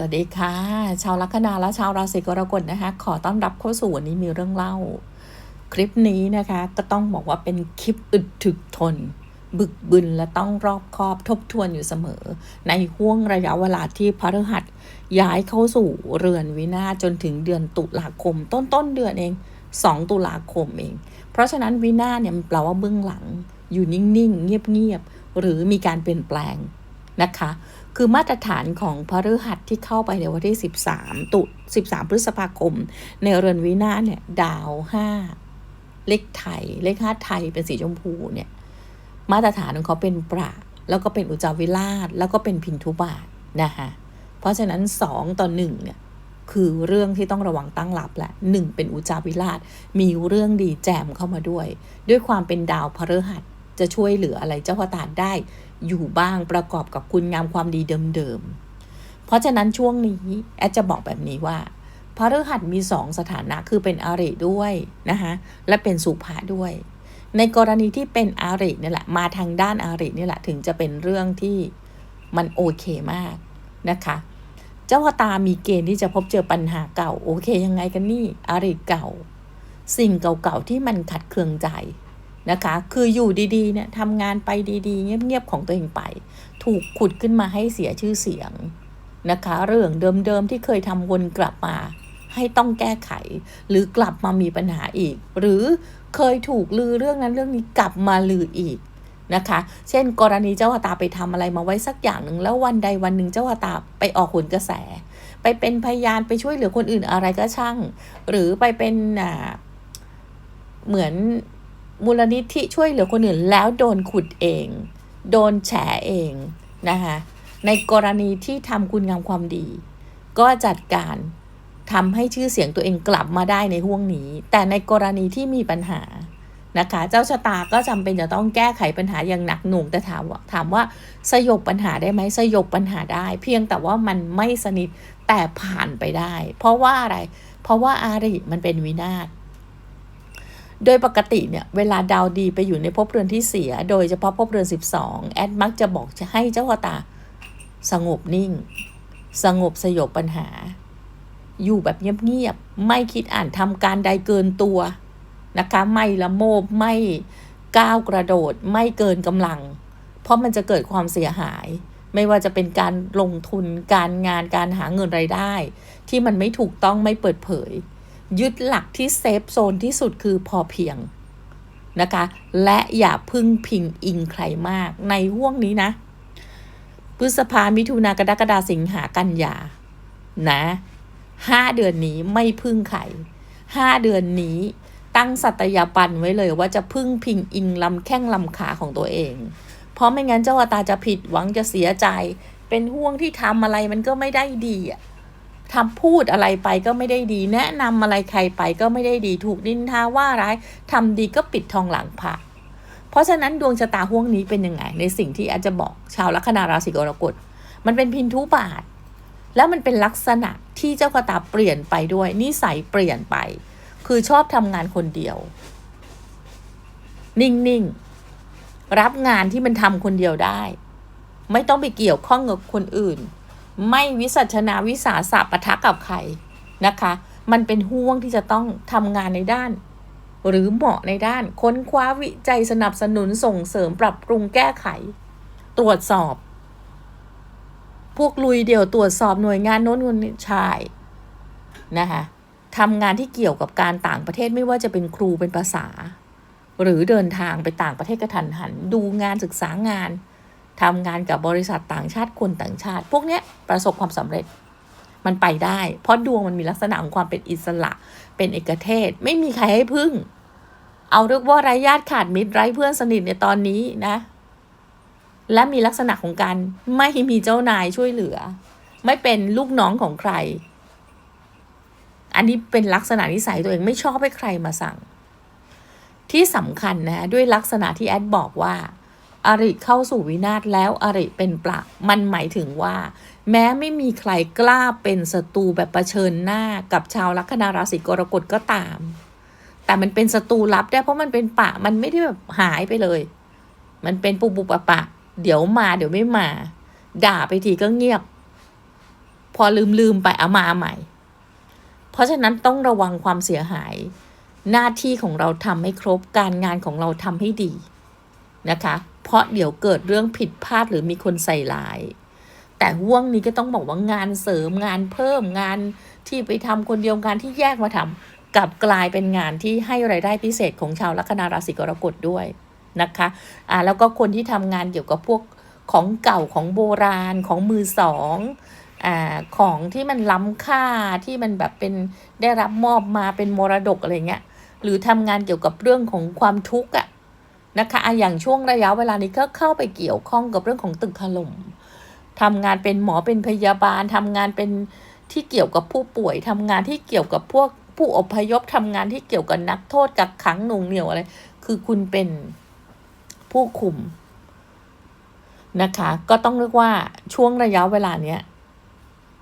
สวัสดีค่ะ ชาวลัคนาและชาวราศีกรกฎนะคะ ขอต้อนรับเข้าสู่วันนี้มีเรื่องเล่า คลิปนี้นะคะ ก็ต้องบอกว่าเป็นคลิปอึดถึกทน บึกบึนและต้องรอบคอบทบทวนอยู่เสมอ ในห่วงระยะเวลาที่พฤหัสย้ายเข้าสู่เรือนวินาศจนถึงเดือนตุลาคม ต้นต้นเดือนเอง 2 ตุลาคมเอง เพราะฉะนั้นวินาศเนี่ยมันแปลว่าเบื้องหลัง อยู่นิ่งๆเงียบๆหรือมีการเปลี่ยนแปลง นะคะ คือมาตรฐานของพฤหัสที่เข้าไปในวันที่ 13 ตุ 13 พฤษภาคม ในเรือนวินาศเนี่ย ดาว 5 เลขไทย เลข5ไทยเป็นสีชมพูเนี่ย มาตรฐานของเขาเป็นปราแล้วก็เป็นอุจาวิราช แล้วก็เป็นพินทุบาทนะคะเพราะฉะนั้น 2 ต่อ 1 เนี่ย คือเรื่องที่ต้องระวังตั้งรับแหละหนึ่งเป็นอุจจาวิราช มีเรื่องดีแจมเข้ามาด้วย ด้วยความเป็นดาวพฤหัส จะช่วยเหลืออะไรเจ้าพตานได้อยู่บ้างประกอบกับคุณงามความดีเดิมๆ เพราะฉะนั้นช่วงนี้แอดจะบอกแบบนี้ว่าพระฤหัสมีสองสถานะคือเป็นอาริด้วยนะคะและเป็นสุภาด้วย ในกรณีที่เป็นอาริเนี่ยแหละมาทางด้านอารินี่แหละถึงจะเป็นเรื่องที่มันโอเคมากนะคะเจ้าตามีเกณฑ์ที่จะพบเจอปัญหาเก่าโอเคยังไงกันนี่อาริเก่า สิ่งเก่าๆที่มันขัดเคืองใจ นะคะ คืออยู่ดีๆเนี่ยทำงานไปดีๆ เงียบๆของตัวเองไป ถูกขุดขึ้นมาให้เสียชื่อเสียงนะคะ เรื่องเดิมๆที่เคยทำวนกลับมา ให้ต้องแก้ไข หรือกลับมามีปัญหาอีก หรือเคยถูกลือเรื่องนั้นเรื่องนี้กลับมาลืออีกนะคะ เช่น กรณีเจ้าตาไปทำอะไรมาไว้สักอย่างหนึ่งแล้ววันใดวันหนึ่งเจ้าตาไปออกหนกระแส ไปเป็นพยานไปช่วยเหลือคนอื่นอะไรก็ช่าง หรือไปเป็นเหมือน มูลนิธิช่วยเหลือคนอื่นแล้วโดนขุดเอง โดนแฉเองนะคะในกรณีที่ทำคุณงามความดี ก็จัดการทำให้ชื่อเสียงตัวเองกลับมาได้ในห่วงนี้ แต่ในกรณีที่มีปัญหานะคะ เจ้าชะตาก็จำเป็นจะต้องแก้ไขปัญหาอย่างหนักหน่วงแต่ถามว่าถามว่าสยบปัญหาได้ไหมสยบปัญหาได้ เพียงแต่ว่ามันไม่สนิทแต่ผ่านไปได้ เพราะว่าอะไร เพราะว่าอาริมันเป็นวินาศ โดยปกติเนี่ยเวลาดาวดีไปอยู่ในภพเรือนที่เสีย โดยเฉพาะภพเรือน 12 แอดมักจะบอกจะให้เจ้าตาสงบนิ่ง สงบสยบปัญหา อยู่แบบเงียบๆไม่คิดอ่านทำการใดเกินตัวนะคะไม่ละโมบไม่ก้าวกระโดดไม่เกินกำลัง เพราะมันจะเกิดความเสียหาย ไม่ว่าจะเป็นการลงทุนการงานการหาเงินไรายได้ ที่มันไม่ถูกต้องไม่เปิดเผย ยึดหลักที่เซฟโซนที่สุดคือพอเพียงนะคะ และอย่าพึ่งพิงอิงใครมากในห่วงนี้นะ พฤษภามิถุนากรกฎาสิงหากันยา นะห้าเดือนนี้ไม่พึ่งใครห้าเดือนนี้ตั้งสัตยาปันไว้เลยว่าจะพึ่งพิงอิงลำแข้งลำขาของตัวเอง เพราะไม่งั้นเจ้าตาจะผิดหวังจะเสียใจ เป็นห่วงที่ทำอะไรมันก็ไม่ได้ดีอะ ทำพูดอะไรไปก็ไม่ได้ดี แนะนำอะไรใครไปก็ไม่ได้ดีถูกดินทาว่าร้ายทำดีก็ปิดทองหลังพระเพราะฉะนั้นดวงชะตาห่วงนี้เป็นยังไง ในสิ่งที่อาจจะบอกชาวลัคนาราศีกรกฎมันเป็นพินทุบาท แล้วมันเป็นลักษณะที่เจ้ากระตาเปลี่ยนไปด้วยนิสัยเปลี่ยนไป คือชอบทำงานคนเดียว นิ่งๆรับงานที่มันทำคนเดียวได้ ไม่ต้องไปเกี่ยวข้องกับคนอื่น ไม่วิสัชนาวิสาสะปะทะกับใครนะคะ มันเป็นห่วงที่จะต้องทำงานในด้าน หรือเหมาะในด้าน ค้นคว้าวิจัยสนับสนุนส่งเสริมปรับปรุงแก้ไข ตรวจสอบ พวกลุยเดี่ยวตรวจสอบหน่วยงานโน้นคนนี้ใช่นะคะทำงานที่เกี่ยวกับการต่างประเทศไม่ว่าจะเป็นครูเป็นภาษา หรือเดินทางไปต่างประเทศกระทันหัน ดูงานศึกษางาน ทำงานกับบริษัทต่างชาติคนต่างชาติ พวกนี้ประสบความสำเร็จมันไปได้ เพราะดวงมันมีลักษณะของความเป็นอิสระ เป็นเอกเทศ ไม่มีใครให้พึ่ง เอาเรียกว่าไร้ญาติขาดมิตรไร้เพื่อนสนิทในตอนนี้นะ และมีลักษณะของการไม่มีเจ้านายช่วยเหลือ ไม่เป็นลูกน้องของใคร อันนี้เป็นลักษณะนิสัยตัวเองไม่ชอบให้ใครมาสั่ง ที่สำคัญนะด้วยลักษณะที่แอดบอกว่า อริเข้าสู่วินาศแล้วอริเป็นปลักมันหมายถึงว่า แม้ไม่มีใครกล้าเป็นศัตรูแบบประเชิญหน้ากับชาวลัคนาราศีกรกฎก็ตาม แต่มันเป็นศัตรูลับได้เพราะมันเป็นปะมันไม่ได้แบบหายไปเลย มันเป็นปุบปุปะปะ เดี๋ยวมาเดี๋ยวไม่มา ด่าไปทีก็เงียบ พอลืมลืมไปเอามาใหม่ เพราะฉะนั้นต้องระวังความเสียหาย หน้าที่ของเราทำให้ครบการงานของเราทำให้ดีนะคะ เพราะเดี๋ยวเกิดเรื่องผิดพลาดหรือมีคนใส่ร้าย แต่ห่วงนี้ก็ต้องบอกว่างานเสริมงานเพิ่มงานที่ไปทำคนเดียวงานที่แยกมาทำกลับกลายเป็นงานที่ให้ไรายได้พิเศษของชาวลัคนาราศีกรกฎด้วยนะคะอ่าแล้วก็คนที่ทำงานเกี่ยวกับพวกของเก่าของโบราณของมือสองอ่าของที่มันล้ำค่าที่มันแบบเป็นได้รับมอบมาเป็นมรดกอะไรเงี้ยหรือทำงานเกี่ยวกับเรื่องของความทุกข์อะ นะคะอย่างช่วงระยะเวลานี้ก็เข้าไปเกี่ยวข้องกับเรื่องของตึกถล่มทำงานเป็นหมอเป็นพยาบาลทำงานเป็นที่เกี่ยวกับผู้ป่วยทำงานที่เกี่ยวกับพวกผู้อพยพทำงานที่เกี่ยวกับนักโทษกักขังหน่วงเหนี่ยวอะไร คือคุณเป็นผู้คุมนะคะ ก็ต้องเรียกว่าช่วงระยะเวลาเนี้ย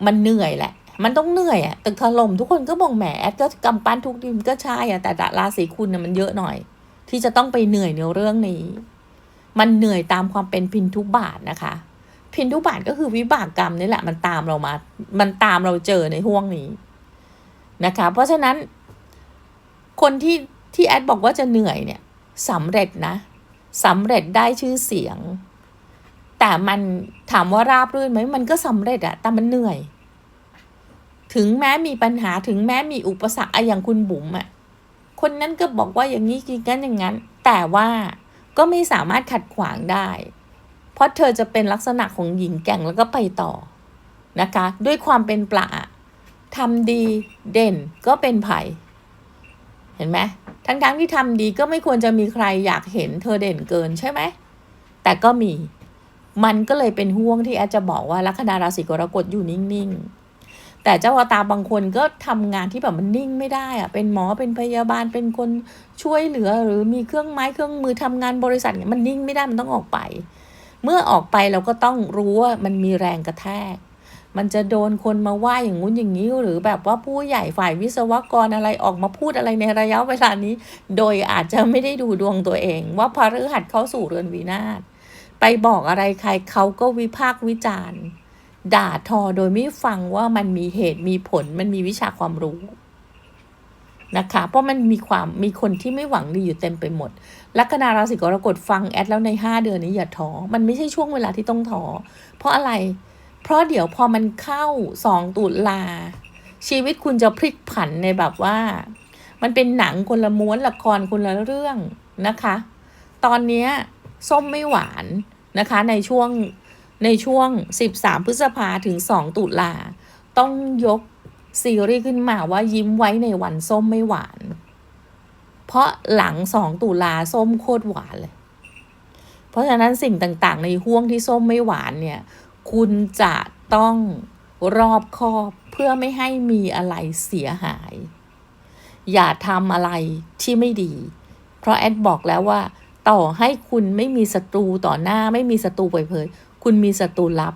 มันเหนื่อยแหละ มันต้องเหนื่อยอะตึกถล่มทุกคนก็บอกแหมแอดก็กำปั้นทุกดินก็ใช่อะแต่ราศีคุณน่ะมันเยอะหน่อย ที่จะต้องไปเหนื่อยในเรื่องนี้ มันเหนื่อยตามความเป็นพินทุบาทนะคะ พินทุบาทก็คือวิบากกรรมนี่แหละ มันตามเรามา มันตามเราเจอในห่วงนี้นะคะ เพราะฉะนั้น คนที่ที่แอดบอกว่าจะเหนื่อยเนี่ยสำเร็จนะสำเร็จได้ชื่อเสียง แต่มันถามว่าราบรื่นไหมมันก็สำเร็จอะแต่มันเหนื่อย ถึงแม้มีปัญหาถึงแม้มีอุปสรรคอะอย่างคุณบุ๋มอะ คนนั้นก็บอกว่าอย่างนี้กินกันอย่างนั้น แต่ว่าก็ไม่สามารถขัดขวางได้ เพราะเธอจะเป็นลักษณะของหญิงแก่งแล้วก็ไปต่อนะคะ ด้วยความเป็นปลาทำดีเด่นก็เป็นไผ่เห็นไหมทั้งๆทที่ทำดีก็ไม่ควรจะมีใครอยากเห็นเธอเด่นเกินใช่ไหม แต่ก็มี มันก็เลยเป็นห่วงที่อาจจะบอกว่าลัคนาราศีกรกฎอยู่นิ่งๆ แต่เจ้าตาบางคนก็ทำงานที่แบบมันนิ่งไม่ได้อะเป็นหมอเป็นพยาบาลเป็นคนช่วยเหลือ หรือมีเครื่องไม้เครื่องมือทำงานบริษัทเนี่ยมันนิ่งไม่ได้มันต้องออกไป เมื่อออกไปเราก็ต้องรู้ว่ามันมีแรงกระแทก มันจะโดนคนมาว่าอย่างงู้นอย่างนี้หรือแบบว่าผู้ใหญ่ฝ่ายวิศวกรอะไรออกมาพูดอะไรในระยะเวลานี้ โดยอาจจะไม่ได้ดูดวงตัวเอง ว่าพฤหัสเข้าสู่เรือนวินาศไปบอกอะไรใครเขาก็วิพากษ์วิจารณ์ ด่าทอโดยไม่ฟังว่ามันมีเหตุมีผลมันมีวิชาความรู้นะคะ เพราะมันมีความมีคนที่ไม่หวังดีอยู่เต็มไปหมด ลัคนาราศีกรกฎฟังแอดแล้วในห้าเดือนนี้อย่าท้อมันไม่ใช่ช่วงเวลาที่ต้องท้อเพราะอะไร เพราะเดี๋ยวพอมันเข้าสองตุลา ชีวิตคุณจะพลิกผันในแบบว่า มันเป็นหนังคนละม้วนละครคนละเรื่องนะคะ ตอนนี้ส้มไม่หวานนะคะในช่วง ในช่วง 13 พฤษภาถึง 2 ตุลา ต้องยกซีรีส์ขึ้นมาว่ายิ้มไว้ในวันส้มไม่หวาน เพราะหลัง 2 ตุลาส้มโคตรหวานเลย เพราะฉะนั้นสิ่งต่างๆ ในห่วงที่ส้มไม่หวานเนี่ย คุณจะต้องรอบคอบเพื่อไม่ให้มีอะไรเสียหาย อย่าทำอะไรที่ไม่ดี เพราะแอดบอกแล้วว่า ต่อให้คุณไม่มีศัตรูต่อหน้าไม่มีศัตรูเผยๆ คุณมีศัตรูลับ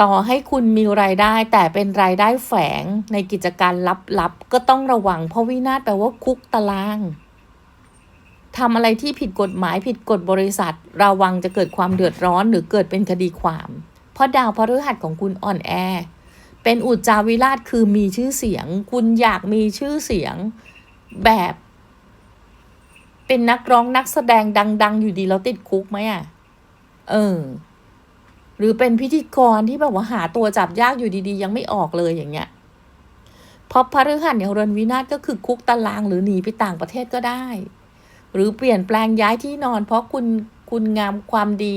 ต่อให้คุณมีรายได้แต่เป็นรายได้แฝงในกิจการลับๆก็ต้องระวัง เพราะวินาศแปลว่าคุกตารางทำอะไรที่ผิดกฎหมายผิดกฎบริษัท ระวังจะเกิดความเดือดร้อนหรือเกิดเป็นคดีความ เพราะดาวพฤหัสของคุณอ่อนแอ เป็นอุจจาวิราชคือมีชื่อเสียง คุณอยากมีชื่อเสียงแบบ เป็นนักร้องนักแสดงดัง ๆ อยู่ดีแล้วติดคุกไหมอะ เออ หรือเป็นพิธีกรที่แบบว่าหาตัวจับยากอยู่ดีๆ ยังไม่ออกเลยอย่างเงี้ยเพราะพฤหัสเนี่ยเรือนวินาศก็คือคุกตารางหรือหนีไปต่างประเทศก็ได้ หรือเปลี่ยนแปลงย้ายที่นอน เพราะคุณคุณงามความดี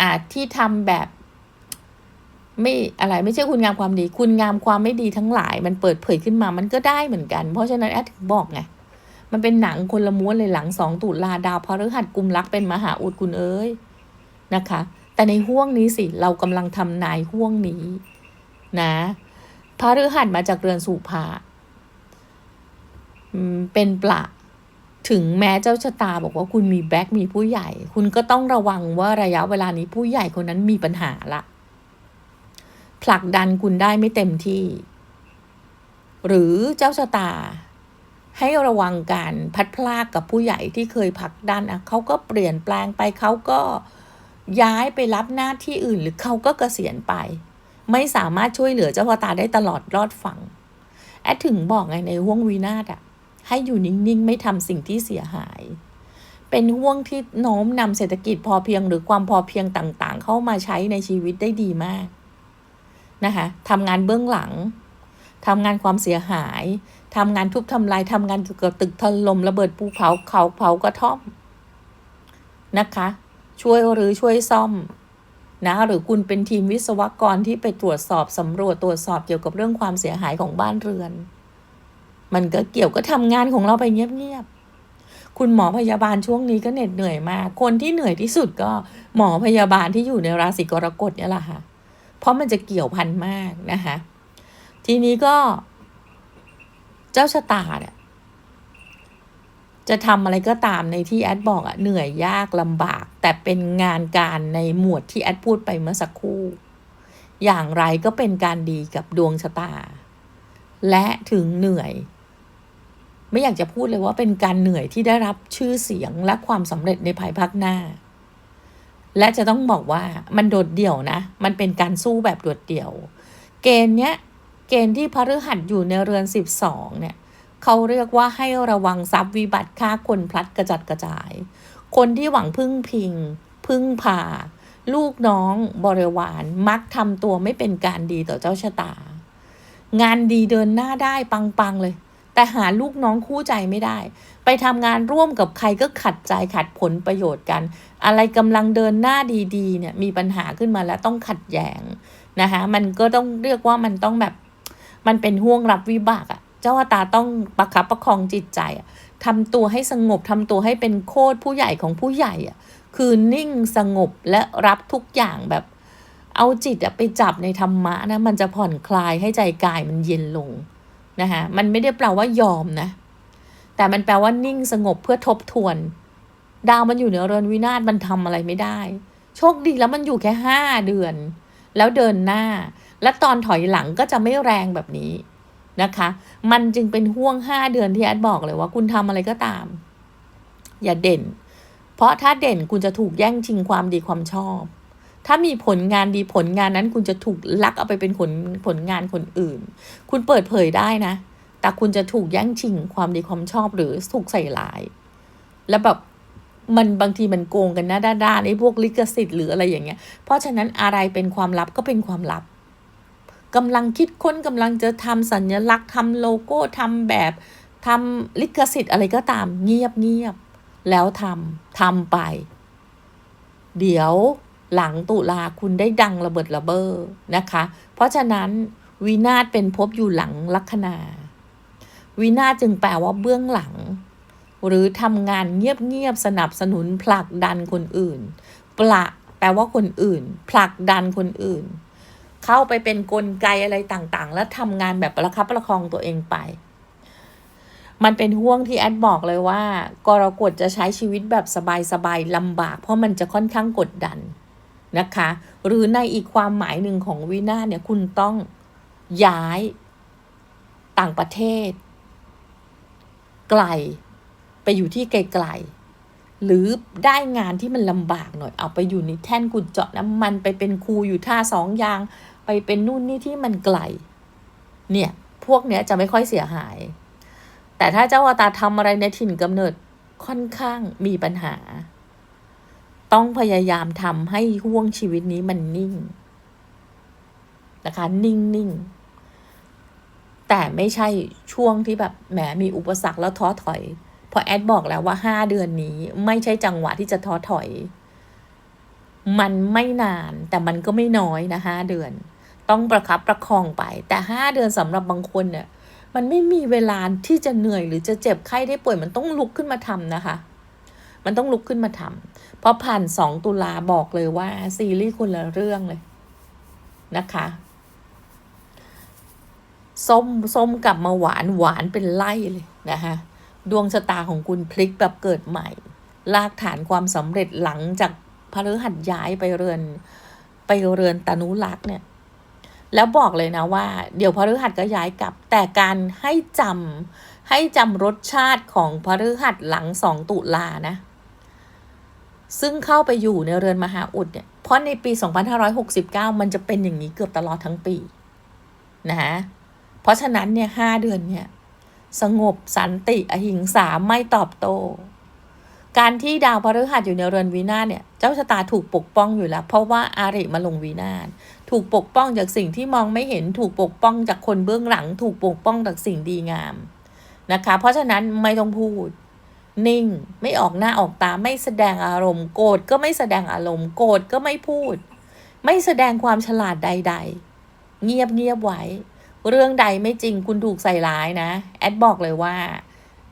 อาที่ทำแบบ ไม่อะไรไม่ใช่คุณงามความดี คุณงามความไม่ดีทั้งหลาย มันเปิดเผยขึ้นมามันก็ได้เหมือนกัน เพราะฉะนั้นแอดถึงบอกไงมันเป็นหนังคนละม้วนเลยหลังสองตุลาดาวพฤหัสกุมรักเป็นมหาอุดคุณเอ้ย นะคะ แต่ในห่วงนี้สิเรากำลังทำนายห่วงนี้นะพฤหัสมาจากเรือนสุภาเป็นปละถึงแม้เจ้าชะตาบอกว่าคุณมีแบ็กมีผู้ใหญ่ คุณก็ต้องระวังว่าระยะเวลานี้ผู้ใหญ่คนนั้นมีปัญหาละผลักดันคุณได้ไม่เต็มที่ หรือเจ้าชะตา ให้ระวังการพัดพลากกับผู้ใหญ่ที่เคยผลักดันอะเขาก็เปลี่ยนแปลงไปเขาก็ ย้ายไปรับหน้าที่อื่นหรือเขาก็เกษียณไป ไม่สามารถช่วยเหลือเจ้าพ่อตาได้ตลอดรอดฝั่งแอดถึงบอกไงในห่วงวินาศอะให้อยู่นิ่งๆ ไม่ทำสิ่งที่เสียหาย เป็นห่วงที่โน้มนำเศรษฐกิจพอเพียงหรือความพอเพียงต่างๆ เข้ามาใช้ในชีวิตได้ดีมากนะคะทำงานเบื้องหลังทำงานความเสียหายทำงานทุบทำลายทำงานเกิดตึกถล่มระเบิดภูเขาเขาเผากระท่อมนะคะ ช่วยหรือช่วยซ่อมนะหรือคุณเป็นทีมวิศวกรที่ไปตรวจสอบสำรวจตรวจสอบเกี่ยวกับเรื่องความเสียหายของบ้านเรือน มันก็เกี่ยวก็ทำงานของเราไปเงียบๆคุณหมอพยาบาลช่วงนี้ก็เหน็ดเหนื่อยมาก คนที่เหนื่อยที่สุดก็หมอพยาบาลที่อยู่ในราศีกรกฎเนี่ยแหละค่ะ เพราะมันจะเกี่ยวพันมากนะคะ ทีนี้ก็ เจ้าชะตาเนี่ย จะทำอะไรก็ตามในที่แอดบอกอะเหนื่อยยากลำบาก แต่เป็นงานการในหมวดที่แอดพูดไปเมื่อสักครู่ อย่างไรก็เป็นการดีกับดวงชะตา และถึงเหนื่อย ไม่อยากจะพูดเลยว่าเป็นการเหนื่อยที่ได้รับชื่อเสียงและความสำเร็จในภายภาคหน้า และจะต้องบอกว่ามันโดดเดี่ยวนะ มันเป็นการสู้แบบโดดเดี่ยว เกณฑ์เนี้ย เกณฑ์ที่พระฤหัสอยู่ในเรือนสิบสองเนี่ย เขาเรียกว่าให้ระวังทรัพย์วิบัติค่าคนพลัดกระจัดกระจาย คนที่หวังพึ่งพิง พึ่งพา ลูกน้องบริวารมักทำตัวไม่เป็นการดีต่อเจ้าชะตา งานดีเดินหน้าได้ปังๆเลย แต่หาลูกน้องคู่ใจไม่ได้ ไปทำงานร่วมกับใครก็ขัดใจขัดผลประโยชน์กัน อะไรกำลังเดินหน้าดีๆเนี่ยมีปัญหาขึ้นมาแล้วต้องขัดแย้งนะคะมันก็ต้องเรียกว่ามันต้องแบบมันเป็นห่วงรับวิบากอะ เจ้าตาต้องประคับประคองจิตใจทำตัวให้สงบทำตัวให้เป็นโคตรผู้ใหญ่ของผู้ใหญ่อะคือนิ่งสงบและรับทุกอย่างแบบ เอาจิตไปจับในธรรมะนะมันจะผ่อนคลายให้ใจกายมันเย็นลงนะคะมันไม่ได้แปลว่ายอมนะ แต่มันแปลว่านิ่งสงบเพื่อทบทวน ดาวมันอยู่ในเรือนวินาศมันทำอะไรไม่ได้ โชคดีแล้วมันอยู่แค่ห้าเดือน แล้วเดินหน้า และตอนถอยหลังก็จะไม่แรงแบบนี้ นะคะ มันจึงเป็นห่วงห้าเดือนที่แอดบอกเลยว่าคุณทำอะไรก็ตาม อย่าเด่น เพราะถ้าเด่นคุณจะถูกแย่งชิงความดีความชอบ ถ้ามีผลงานดีผลงานนั้น คุณจะถูกลักเอาไปเป็นผลผลงานคนอื่น คุณเปิดเผยได้นะ แต่คุณจะถูกแย่งชิงความดีความชอบหรือถูกใส่ลาย แล้วแบบมันบางทีมันโกงกันน้าด้านๆไอ้พวกลิขสิทธิ์หรืออะไรอย่างเงี้ย เพราะฉะนั้นอะไรเป็นความลับก็เป็นความลับ กำลังคิดค้นกำลังจะทำสัญลักษณ์ทำโลโก้ทำแบบทำลิขสิทธิ์อะไรก็ตามเงียบเงียบแล้วทำทำไป เดี๋ยวหลังตุลาคุณได้ดังระเบิดระเบ้อนะคะ เพราะฉะนั้นวินาศเป็นภพอยู่หลังลัคนาวินาศจึงแปลว่าเบื้องหลัง หรือทำงานเงียบๆสนับสนุนผลักดันคนอื่น ปละแปลว่าคนอื่น ผลักดันคนอื่น เข้าไปเป็นนกลไกอะไรต่างๆ แล้วทำงานแบบประคับประคองตัวเองไป มันเป็นห่วงที่แอดบอกเลยว่ากรกฎจะใช้ชีวิตแบบสบายๆลำบาก เพราะมันจะค่อนข้างกดดันนะคะ หรือในอีกความหมายหนึ่งของวินาเนี่ยคุณต้องย้ายต่างประเทศ ไกลไปอยู่ที่ไกลๆหรือได้งานที่มันลำบากหน่อย เอาไปอยู่ในแท่นกุดเจาะน้ำมันไปเป็นครูอยู่ท่าสองยาง ไปเป็นนู่นนี่ที่มันไกล เนี่ย พวกเนี้ยจะไม่ค่อยเสียหาย แต่ถ้าเจ้าอวตารทำอะไรในถิ่นกำเนิดค่อนข้างมีปัญหา ต้องพยายามทำให้ห่วงชีวิตนี้มันนิ่ง นะคะ นิ่งนิ่งแต่ไม่ใช่ช่วงที่แบบแหมมีอุปสรรคแล้วท้อถอย พอแอดบอกแล้วว่าห้าเดือนนี้ไม่ใช่จังหวะที่จะท้อถอย มันไม่นานแต่มันก็ไม่น้อยนะห้าเดือน ต้องประคับประคองไป แต่ห้าเดือนสำหรับบางคนเนี่ยมันไม่มีเวลาที่จะเหนื่อยหรือจะเจ็บไข้ได้ป่วยมันต้องลุกขึ้นมาทำนะคะ มันต้องลุกขึ้นมาทำเพราะผ่านสองตุลาบอกเลยว่า ซีรีส์คนละเรื่องเลยนะคะส้มส้มกลับมาหวานหวานเป็นไล่เลยนะคะดวงชะตาของคุณพลิกแบบเกิดใหม่ ลากฐานความสำเร็จหลังจาก พฤหัสย้ายไปเรือน ไปเรือนตนุรักษ์เนี่ย แล้วบอกเลยนะว่า เดี๋ยวพฤหัสก็ย้ายกลับ แต่การให้จำให้จำรสชาติของพฤหัสหลังสองตุลานะ ซึ่งเข้าไปอยู่ในเรือนมหาอุดเนี่ย เพราะในปี 2569 มันจะเป็นอย่างนี้เกือบตลอดทั้งปีนะฮะเพราะฉะนั้นเนี่ยห้าเดือนเนี่ย สงบสันติอหิงสาไม่ตอบโต้ การที่ดาวพฤหัสอยู่ในเรือนวินาเนี่ยเจ้าชะตาถูกปกป้องอยู่แล้ว เพราะว่าอาริมาลงวินาถูกปกป้องจากสิ่งที่มองไม่เห็นถูกปกป้องจากคนเบื้องหลัง ถูกปกป้องจากสิ่งดีงามนะคะ เพราะฉะนั้นไม่ต้องพูด นิ่งไม่ออกหน้าออกตาไม่แสดงอารมณ์โกรธก็ไม่แสดงอารมณ์โกรธก็ไม่พูด ไม่แสดงความฉลาดใด ๆ เงียบเงียบไว้ เรื่องใดไม่จริงคุณถูกใส่ร้ายนะ แอดบอกเลยว่า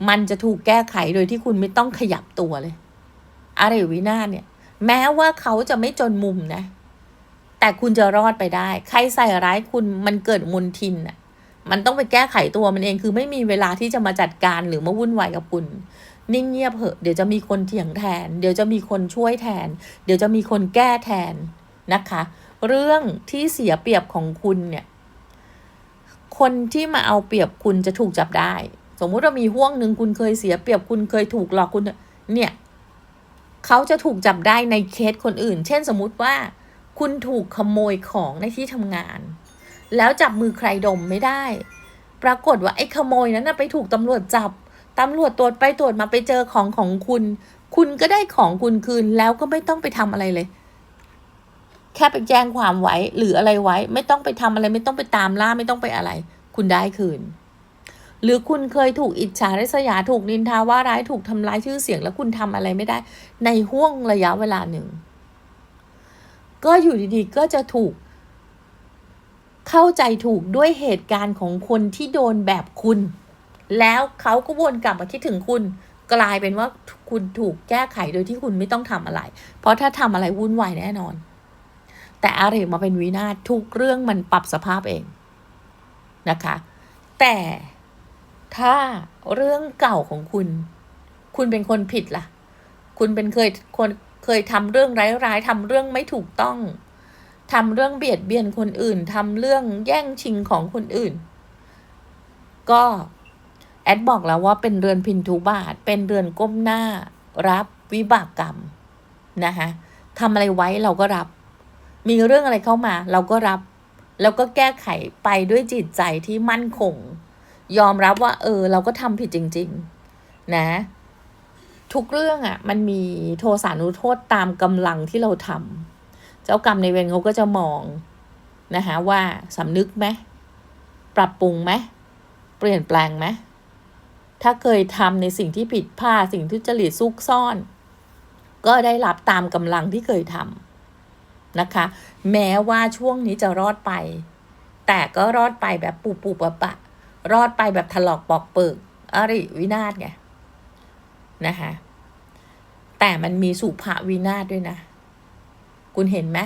มันจะถูกแก้ไขโดยที่คุณไม่ต้องขยับตัวเลยอะไรวินาเนี่ย แม้ว่าเขาจะไม่จนมุมนะ แต่คุณจะรอดไปได้ ใครใส่ร้ายคุณมันเกิดมุนทินอะมันต้องไปแก้ไขตัวมันเองคือไม่มีเวลาที่จะมาจัดการหรือมาวุ่นวายกับคุณ นิ่งเงียบเหอะ เดี๋ยวจะมีคนเถียงแทน เดี๋ยวจะมีคนช่วยแทน เดี๋ยวจะมีคนแก้แทนนะคะ เรื่องที่เสียเปรียบของคุณเนี่ย คนที่มาเอาเปรียบคุณจะถูกจับได้ สมมุติว่ามีห่วงหนึ่งคุณเคยเสียเปรียบคุณเคยถูกหลอกคุณเนี่ยเขาจะถูกจับได้ในเคสคนอื่น เช่นสมมุติว่า คุณถูกขโมยของในที่ทำงาน แล้วจับมือใครดมไม่ได้ ปรากฏว่าไอ้ขโมยนั้นนะไปถูกตำรวจจับตำรวจตรวจไปตรวจมาไปเจอของของคุณ คุณก็ได้ของคุณคืนแล้วก็ไม่ต้องไปทำอะไรเลย แค่ไปแจ้งความไว้หรืออะไรไว้ ไม่ต้องไปทำอะไร ไม่ต้องไปตามล่าไม่ต้องไปอะไร คุณได้คืน หรือคุณเคยถูกอิจฉาริษยาถูกนินทาว่าร้ายถูกทำร้ายชื่อเสียง แล้วคุณทำอะไรไม่ได้ ในห่วงระยะเวลาหนึ่ง ก็อยู่ดีๆ ก็จะถูก เข้าใจถูกด้วยเหตุการณ์ของคนที่โดนแบบคุณ แล้วเขาก็วนกลับมาคิดถึงคุณ กลายเป็นว่าคุณถูกแก้ไขโดยที่คุณไม่ต้องทำอะไร เพราะถ้าทำอะไรวุ่นวายแน่นอน แต่อาริมาเป็นวินาศทุกเรื่องมันปรับสภาพเองนะคะ แต่ ถ้าเรื่องเก่าของคุณ คุณเป็นคนผิดล่ะ คุณเป็นเคยคนเคยทำเรื่องร้ายๆทำเรื่องไม่ถูกต้องทำเรื่องเบียดเบียนคนอื่นทำเรื่องแย่งชิงของคนอื่น ก็แอดบอกแล้วว่าเป็นเรือนพินทุบาท เป็นเรือนก้มหน้า รับวิบากกรรมนะคะทำอะไรไว้เราก็รับ มีเรื่องอะไรเข้ามา เราก็รับ แล้วก็แก้ไขไปด้วยจิตใจที่มั่นคง ยอมรับว่า เออ เราก็ทำผิดจริง ๆ นะ ทุกเรื่องอะ่ะ มันมีโทสานุโทษตามกำลังที่เราทำเจ้ากรรมในเวรเขาก็จะมองนะคะว่าสำนึกไหมปรับปรุงไหมเปลี่ยนแปลงไหมถ้าเคยทำในสิ่งที่ผิดพลาดสิ่งที่จริตซุกซ่อน ก็ได้รับตามกำลังที่เคยทำนะคะ แม้ว่าช่วงนี้จะรอดไป แต่ก็รอดไปแบบปูปูปะปะ รอดไปแบบถลอกปอกเปิกอริวินาศไงนะคะแต่มันมีสุภาวินาศด้วยนะ คุณเห็นไหม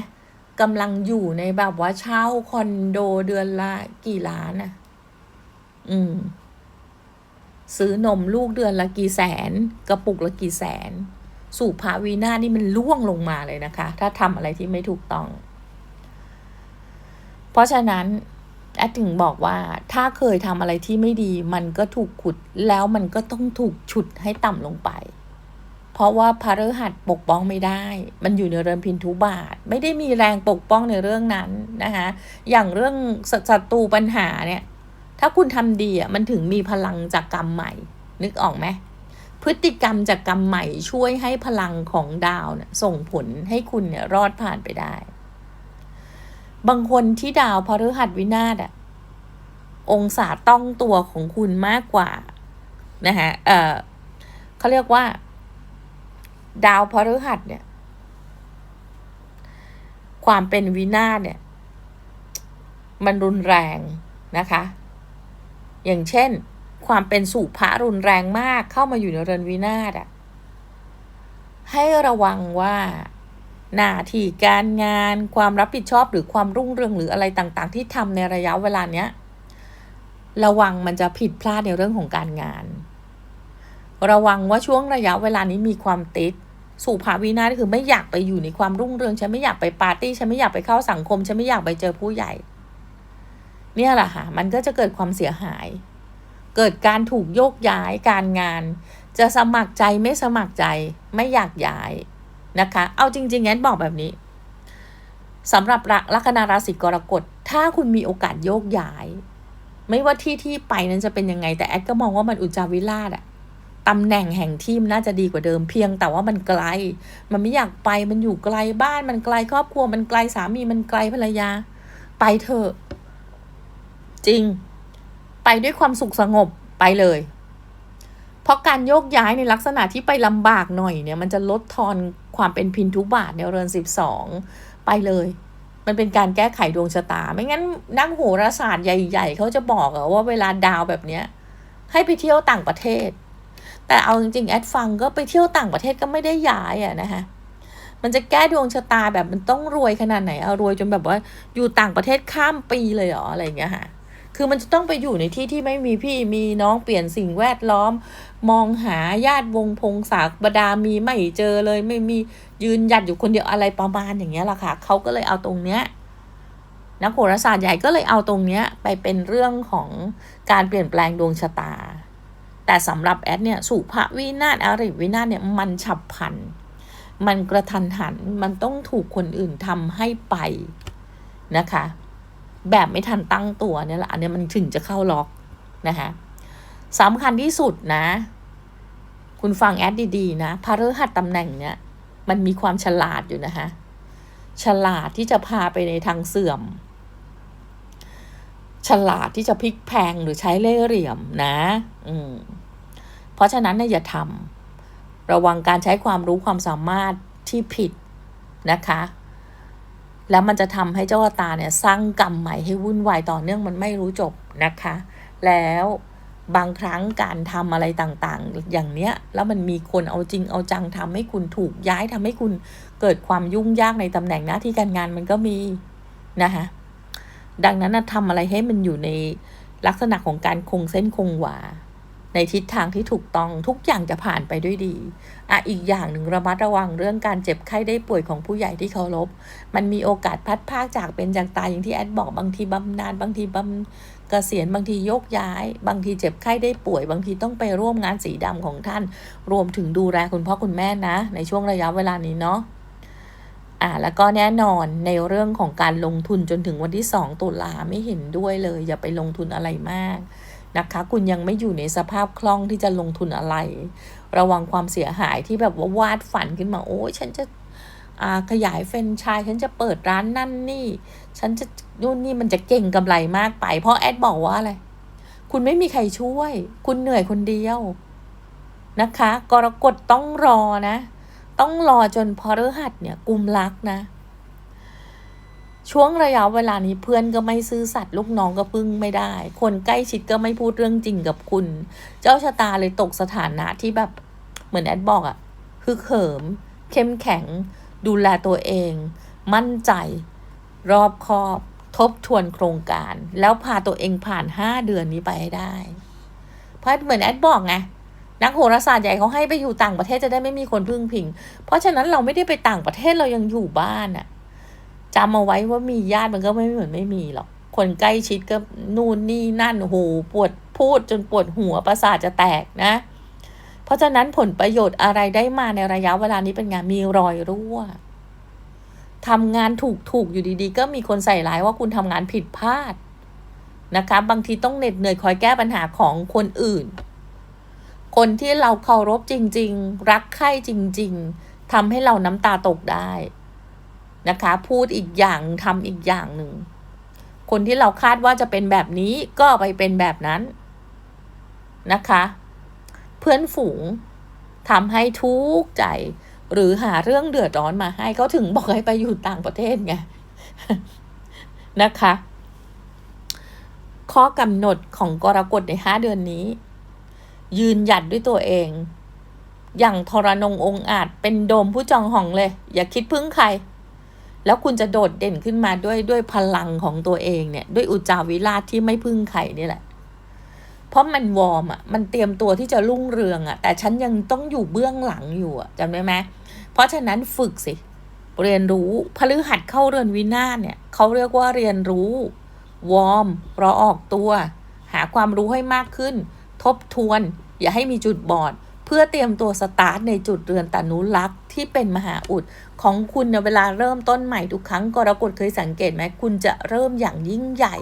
กำลังอยู่ในแบบว่าเช่าคอนโดเดือนละกี่ล้านนะอืม ซื้อนมลูกเดือนละกี่แสน กระปุกละกี่แสนสู่ภาวีนาศนี่มันล่วงลงมาเลยนะคะ ถ้าทำอะไรที่ไม่ถูกต้อง เพราะฉะนั้น แอดถึงบอกว่าถ้าเคยทำอะไรที่ไม่ดี มันก็ถูกขุดแล้วมันก็ต้องถูกฉุดให้ต่ำลงไป เพราะว่าพระฤหัสปกป้องไม่ได้ มันอยู่ในเรือนพินทุบาท ไม่ได้มีแรงปกป้องในเรื่องนั้นนะคะอย่างเรื่องศัตรูปัญหาเนี่ยถ้าคุณทำดีอะมันถึงมีพลังจากกรรมใหม่ นึกออกไหมพฤติกรรมจากกรรมใหม่ช่วยให้พลังของดาวเนี่ยส่งผลให้คุณเนี่ยรอดผ่านไปได้ บางคนที่ดาวพฤหัสวินาศอะองศาต้องตัวของคุณมากกว่านะคะเออเขาเรียกว่า ดาวพฤหัสเนี่ย ความเป็นวินาศเนี่ย มันรุนแรงนะคะ อย่างเช่น ความเป็นสุภารุนแรงมากเข้ามาอยู่ในเรือนวินาศอะให้ระวังว่า หน้าที่การงานความรับผิดชอบหรือความรุ่งเรืองหรืออะไรต่างๆ ที่ทำในระยะเวลาเนี้ย ระวังมันจะผิดพลาดในเรื่องของการงาน ระวังว่าช่วงระยะเวลานี้มีความติดสุภาวินาคือไม่อยากไปอยู่ในความรุ่งเรืองฉันไม่อยากไปปาร์ตี้ฉันไม่อยากไปเข้าสังคมฉันไม่อยากไปเจอผู้ใหญ่ เนี่ยแหละค่ะมันก็จะเกิดความเสียหาย เกิดการถูกโยกย้ายการงาน จะสมัครใจไม่สมัครใจไม่อยากย้าย นะคะ เอาจริงๆงั้นบอกแบบนี้สำหรับลัคนาราศีกรกฎ ถ้าคุณมีโอกาสโยกย้าย ไม่ว่าที่ที่ไปนั้นจะเป็นยังไง แต่แอดก็มองว่ามันอุจจาวิราชอะตำแหน่งแห่งที่มน่าจะดีกว่าเดิมเพียง แต่ว่ามันไกล มันไม่อยากไป มันอยู่ไกลบ้าน มันไกลครอบครัว มันไกลสามี มันไกลภรรยา ไปเถอะ จริง ไปด้วยความสุขสงบ ไปเลย เพราะการโยกย้ายในลักษณะที่ไปลำบากหน่อยเนี่ย มันจะลดทอนความเป็นพินทุบาทในเรือนสิบสองไปเลย มันเป็นการแก้ไขดวงชะตา ไม่งั้นนักโหราศาสตร์ใหญ่ๆ เขาจะบอกว่าเวลาดาวแบบเนี้ย ให้ไปเที่ยวต่างประเทศ แต่เอาจริงๆแอดฟังก็ไปเที่ยวต่างประเทศก็ไม่ได้ย้ายอะนะคะมันจะแก้ดวงชะตาแบบมันต้องรวยขนาดไหนเอารวยจนแบบว่าอยู่ต่างประเทศข้ามปีเลยเหรออะไรอย่างเงี้ยค่ะ คือมันจะต้องไปอยู่ในที่ที่ไม่มีพี่มีน้องเปลี่ยนสิ่งแวดล้อม มองหาญาติวงพงศากบดามีไม่เจอเลย ไม่มียืนหยัดอยู่คนเดียวอะไรประมาณอย่างเงี้ยแหละค่ะเขาก็เลยเอาตรงเนี้ยนักโหราศาสตร์ใหญ่ก็เลยเอาตรงเนี้ยไปเป็นเรื่องของการเปลี่ยนแปลงดวงชะตา แต่สำหรับแอดเนี่ยสุภวินาศอริวินาศเนี่ยมันฉับพลัน มันกระทันหันมันต้องถูกคนอื่นทำให้ไปนะคะ แบบไม่ทันตั้งตัวเนี่ยแหละอันนี้มันถึงจะเข้าล็อกนะคะ สำคัญที่สุดนะ คุณฟังแอดดีๆ นะพระฤหัสตำแหน่งเนี่ยมันมีความฉลาดอยู่นะคะฉลาดที่จะพาไปในทางเสื่อม ฉลาดที่จะพลิกแพงหรือใช้เล่ห์เหลี่ยมนะ อืม เพราะฉะนั้นเนี่ยอย่าทำระวังการใช้ความรู้ความสามารถที่ผิดนะคะ แล้วมันจะทำให้เจ้าตาเนี่ย สร้างกรรมใหม่ให้วุ่นวายต่อเนื่องมันไม่รู้จบนะคะ แล้ว บางครั้งการทำอะไรต่างๆ อย่างเนี้ยแล้วมันมีคนเอาจริงเอาจังทำให้คุณถูกย้ายทำให้คุณเกิดความยุ่งยากในตำแหน่งหน้าที่การงานมันก็มีนะคะดังนั้นนะทำอะไรให้มันอยู่ในลักษณะของการคงเส้นคงวาในทิศทางที่ถูกต้องทุกอย่างจะผ่านไปด้วยดีอะอีกอย่างหนึ่งระมัดระวังเรื่องการเจ็บไข้ได้ป่วยของผู้ใหญ่ที่เคารพ มันมีโอกาสพัดภาคจากเป็นจากตายอย่างที่แอดบอกบางทีบำนาญบางทีบำ กษียณบางทียกย้าย บางทีเจ็บไข้ได้ป่วย บางทีต้องไปร่วมงานสีดำของท่าน รวมถึงดูแลคุณพ่อคุณแม่นะ ในช่วงระยะเวลานี้เนาะอ่าแล้วก็แน่นอนในเรื่องของการลงทุนจนถึงวันที่ 2 ตุลาไม่เห็นด้วยเลย อย่าไปลงทุนอะไรมากนะคะ คุณยังไม่อยู่ในสภาพคล่องที่จะลงทุนอะไร ระวังความเสียหายที่แบบว่าวาดฝันขึ้นมาโอ้ยฉันจะขยายเฟรนชายฉันจะเปิดร้านนั่นนี่ ฉันจะ นู่นนี่มันจะเก่งกำไรมากไป เพราะแอดบอกว่าอะไร คุณไม่มีใครช่วย คุณเหนื่อยคนเดียวนะคะ กรกฎต้องรอนะ ต้องรอจนพอฤหัสเนี่ยกุมรักนะ ช่วงระยะเวลานี้เพื่อนก็ไม่ซื่อสัตย์ลูกน้องก็พึ่งไม่ได้ คนใกล้ชิดก็ไม่พูดเรื่องจริงกับคุณ เจ้าชะตาเลยตกสถานะที่แบบเหมือนแอดบอกอะคือเขิม เข้มแข็ง ดูแลตัวเอง มั่นใจ รอบคอบ ทบทวนโครงการ แล้วพาตัวเองผ่านห้าเดือนนี้ไปให้ได้ เพราะเหมือนแอดบอกไงนักโหราศาสตร์ใหญ่เขาให้ไปอยู่ต่างประเทศจะได้ไม่มีคนพึ่งพิง เพราะฉะนั้นเราไม่ได้ไปต่างประเทศเรายังอยู่บ้านอะจำเอาไว้ว่ามีญาติมันก็ไม่เหมือนไม่มีหรอก คนใกล้ชิดก็นู่นนี่นั่นโหปวดพูดจนปวดหัวประสาทจะแตกนะ เพราะฉะนั้นผลประโยชน์อะไรได้มาในระยะเวลานี้เป็นงานมีรอยรั่ว ทำงานถูกถูกอยู่ดีๆ ก็มีคนใส่ร้ายว่าคุณทำงานผิดพลาดนะคะบางทีต้องเหน็ดเหนื่อยคอยแก้ปัญหาของคนอื่น คนที่เราเคารพจริง ๆ รักใคร่จริง ๆทำให้เราน้ำตาตกได้นะคะ พูดอีกอย่างทำอีกอย่างหนึ่ง คนที่เราคาดว่าจะเป็นแบบนี้ก็ไปเป็นแบบนั้นนะคะ เพื่อนฝูงทำให้ทุกข์ใจ หรือหาเรื่องเดือดร้อนมาให้เขาถึงบอกให้ไปอยู่ต่างประเทศไงนะคะ ข้อกำหนดของกรกฎในห้าเดือนนี้ ยืนหยัดด้วยตัวเอง อย่างทรนงองอาจเป็นโดมผู้จองห่องเลย อย่าคิดพึ่งใคร แล้วคุณจะโดดเด่นขึ้นมาด้วยด้วยพลังของตัวเองเนี่ย ด้วยอุจาวิราชที่ไม่พึ่งใครนี่แหละเพราะมันวอร์มอะ มันเตรียมตัวที่จะรุ่งเรืองอะ แต่ฉันยังต้องอยู่เบื้องหลังอยู่อะจำได้ไหม เพราะฉะนั้นฝึกสิ เรียนรู้พฤหัสเข้าเรือนวินาศเนี่ยเขาเรียกว่าเรียนรู้ วอร์มรอออกตัว หาความรู้ให้มากขึ้น ทบทวน อย่าให้มีจุดบอด เพื่อเตรียมตัวสตาร์ทในจุดเรือนตนุลักษ์ที่เป็นมหาอุดของคุณเนี่ยเวลาเริ่มต้นใหม่ทุกครั้งกรกฎเคยสังเกตไหมคุณจะเริ่มอย่างยิ่งใหญ่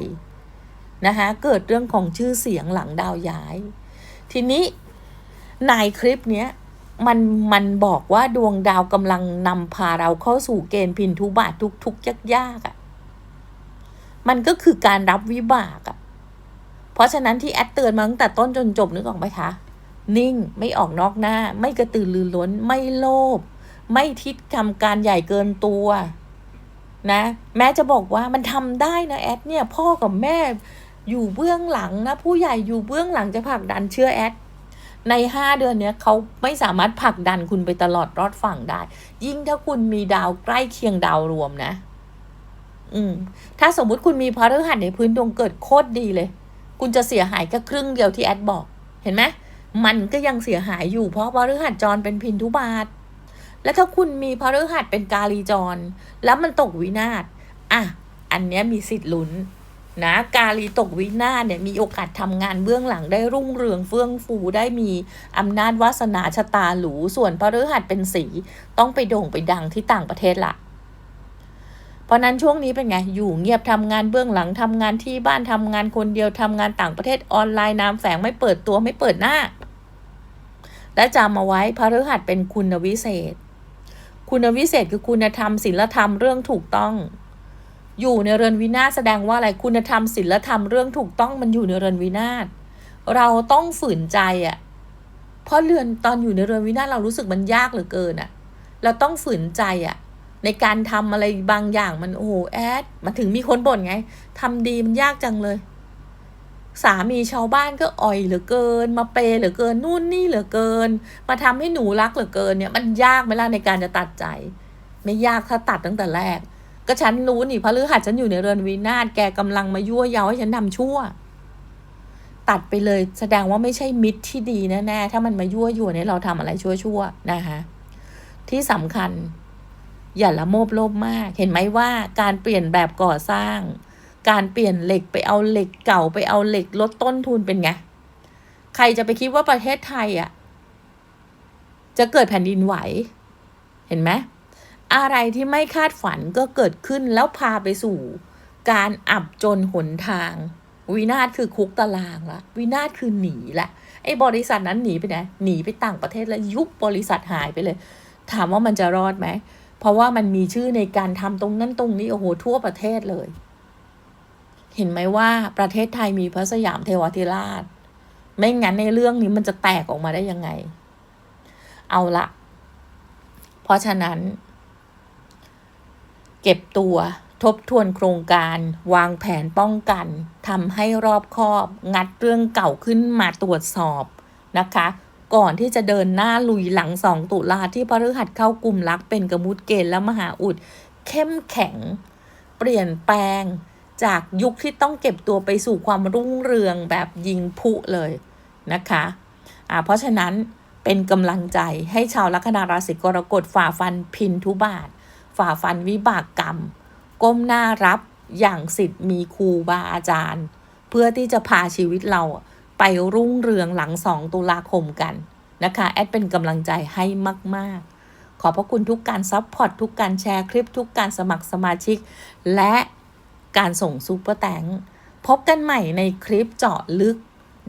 นะคะเกิดเรื่องของชื่อเสียงหลังดาวย้าย ทีนี้ในคลิปเนี้ย มันมันบอกว่าดวงดาวกำลังนำพาเราเข้าสู่เกณฑ์พินทุบาททุกทุกยากยากอะ่ะ มันก็คือการรับวิบากอะ่ะ เพราะฉะนั้นที่แอดเตือนมาตั้งแต่ต้นจนจบนึกออกไหมคะ นิ่งไม่ออกนอกหน้า ไม่กระตือรือร้น ไม่โลภไม่ทิศทำการใหญ่เกินตัวนะ แม้จะบอกว่ามันทำได้นะแอดเนี่ยพ่อกับแม่อยู่เบื้องหลังนะ ผู้ใหญ่อยู่เบื้องหลังจะผลักดันเชื่อแอด ในห้าเดือนเนี้ยเขาไม่สามารถผลักดันคุณไปตลอดรอดฝั่งได้ ยิ่งถ้าคุณมีดาวใกล้เคียงดาวรวมนะ อืม ถ้าสมมุติคุณมีพฤหัสในพื้นดวงเกิดโคตรดีเลย คุณจะเสียหายแค่ครึ่งเดียวที่แอดบอก เห็นไหมมันก็ยังเสียหายอยู่เพราะพฤหัสจรเป็นพินทุบาท แล้วถ้าคุณมีพฤหัสเป็นกาลีจร แล้วมันตกวินาศอะ อันเนี้ยมีสิทธิ์ลุ้น นะกาลีตกวินาศเนี่ยมีโอกาสทำงานเบื้องหลังได้รุ่งเรืองเฟื่องฟูได้มีอำนาจวาสนาชะตาหรูส่วนพฤหัสเป็นสีต้องไปโด่งไปดังที่ต่างประเทศละเพราะนั้นช่วงนี้เป็นไง อยู่เงียบทำงานเบื้องหลังทำงานที่บ้านทำงานคนเดียวทำงานต่างประเทศออนไลน์นามแฝงไม่เปิดตัวไม่เปิดหน้า และจำเอาไว้พฤหัสเป็นคุณวิเศษ คุณวิเศษคือคุณธรรมศีลธรรมเรื่องถูกต้อง อยู่ในเรือนวินาศแสดงว่าอะไรคุณธรรมศีลธรรมเรื่องถูกต้องมันอยู่ในเรือนวินาศเราต้องฝืนใจอะ่ะเพราะเรือนตอนอยู่ในเรือนวินาศเรารู้สึกมันยากเหลือเกินอะ่ะ เราต้องฝืนใจอะ่ะ ในการทำอะไรบางอย่างมันโอ้โหแอดมาถึงมีคนบ่นไงทำดีมันยากจังเลย สามีชาวบ้านก็อ่อยเหลือเกิน มาเปย์เหลือเกินนู่นนี่เหลือเกิน มาทำให้หนูรักเหลือเกินเนี่ย มันยากไหมล่ะในการจะตัดใจ ไม่ยากถ้าตัดตั้งแต่แรก ก็ฉันรู้นี่พระฤหัสฉันอยู่ในเรือนวินาศแกกำลังมายั่วเย้าให้ฉันทำชั่ว ตัดไปเลยแสดงว่าไม่ใช่มิตรที่ดีแน่ๆถ้ามันมายั่วยวนให้เราทำอะไรชั่วๆนะคะ ที่สำคัญ อย่าละโมบโลภมาก เห็นไหมว่าการเปลี่ยนแบบก่อสร้าง การเปลี่ยนเหล็กไปเอาเหล็กเก่าไปเอาเหล็กลดต้นทุนเป็นไงใครจะไปคิดว่าประเทศไทยอะจะเกิดแผ่นดินไหว เห็นไหม อะไรที่ไม่คาดฝันก็เกิดขึ้นแล้วพาไปสู่ การอับจนหนทาง วินาศคือคุกตารางละวินาศคือหนีละไอ้บริษัทนั้นหนีไปไหนหนีไปต่างประเทศแล้วยุบบริษัทหายไปเลย ถามว่ามันจะรอดไหมเพราะว่ามันมีชื่อในการทำตรงนั้นตรงนี้โอ้โหทั่วประเทศเลย เห็นไหมว่าประเทศไทยมีพระสยามเทวทิราช ไม่งั้นในเรื่องนี้มันจะแตกออกมาได้ยังไง เอาละเพราะฉะนั้น เก็บตัวทบทวนโครงการวางแผนป้องกันทำให้รอบคอบ งัดเรื่องเก่าขึ้นมาตรวจสอบนะคะ ก่อนที่จะเดินหน้าลุยหลังสองตุลาที่พฤหัสเข้ากลุ่มรักเป็นกมุตเกณฑ์และมหาอุด เข้มแข็ง เปลี่ยนแปลง จากยุคที่ต้องเก็บตัวไปสู่ความรุ่งเรืองแบบยิงพุเลยนะคะเพราะฉะนั้นเป็นกำลังใจให้ชาวลัคนาราศีกรกฎฝ่าฟันพินทุบาท ฝ่าฟันวิบากกรรม ก้มหน้ารับอย่างสิทธิ์มีครูบาอาจารย์ เพื่อที่จะพาชีวิตเราไปรุ่งเรืองหลังสองตุลาคมกันนะคะ แอดเป็นกำลังใจให้มาก ๆ ขอบพระคุณทุกการซัพพอร์ตทุกการแชร์คลิปทุกการสมัครสมาชิก และการส่งซูเปอร์แตงพบกันใหม่ในคลิปเจาะลึก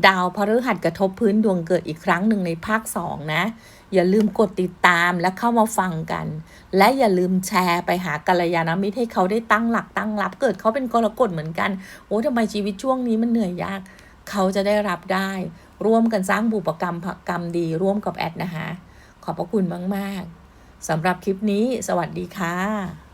ดาวพฤหัสกระทบพื้นดวงเกิดอีกครั้งหนึ่งในภาค 2 นะ อย่าลืมกดติดตามและเข้ามาฟังกัน และอย่าลืมแชร์ไปหากัลยาณมิตรให้เขาได้ตั้งหลักตั้งรับเกิดเขาเป็นกรกฎเหมือนกัน โอ้ทำไมชีวิตช่วงนี้มันเหนื่อยยาก เขาจะได้รับได้ ร่วมกันสร้างบุปกรรมกรรมดีร่วมกับแอดนะคะ ขอบพระคุณมาก ๆสำหรับคลิปนี้ สวัสดีค่ะ